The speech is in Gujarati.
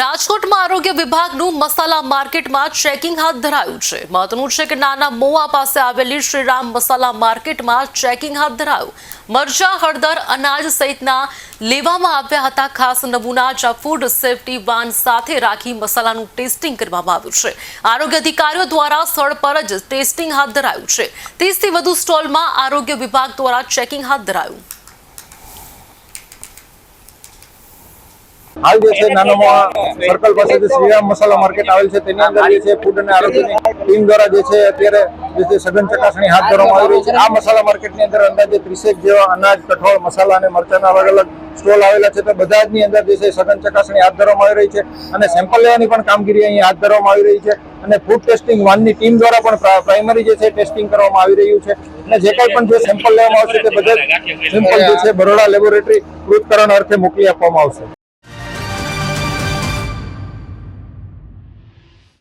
રાજકોટમાં આરોગ્ય વિભાગનું મસાલા માર્કેટમાં ચેકિંગ હાથ ધરાયું છે. મહત્વનું છે કે નાના મોવા પાસે આવેલી શ્રીરામ મસાલા માર્કેટમાં ચેકિંગ હાથ ધરાયું. મરચા, હળદર, અનાજ સહિતના લેવામાં આવ્યા હતા ખાસ નમૂના. જ્યાં ફૂડ સેફટી વાન સાથે રાખી મસાલાનું ટેસ્ટિંગ કરવામાં આવ્યું છે. આરોગ્ય અધિકારીઓ દ્વારા સ્થળ પર જ ટેસ્ટિંગ હાથ ધરાયું છે. ત્રીસથી વધુ સ્ટોલમાં આરોગ્ય વિભાગ દ્વારા ચેકિંગ હાથ ધરાયું. હાલ જે છે નાનોમાં સર્કલ પાસે જે શ્રીરામ મસાલા માર્કેટ આવેલ છે, તેની અંદર જે છે ફૂડ અને આરોગ્યની ટીમ દ્વારા જે છે, અત્યારે જે છે, સઘન ચકાસણી હાથ ધરવામાં આવી રહી છે. આ મસાલા માર્કેટની અંદર અંદાજે ત્રીસેક જેવા અનાજ, કઠોળ, મસાલા અને મરચાના અલગ અલગ સ્ટોલ આવેલા છે. તો બધા જની અંદર જે છે, સઘન ચકાસણી હાથ ધરવામાં આવી રહી છે અને સેમ્પલ લેવાની પણ કામગીરી અહીં હાથ ધરવામાં આવી રહી છે અને ફૂડ ટેસ્ટિંગ વાનની ટીમ દ્વારા પણ પ્રા- પ્રાઇમરી જે છે ટેસ્ટિંગ કરવામાં આવી રહ્યું છે. અને જે કંઈ પણ જે સેમ્પલ લેવામાં આવશે, તે બધા સેમ્પલ જે છે, બરોડા લેબોરેટરી પૃથ્થકરણ અર્થે મોકલી આપવામાં આવશે.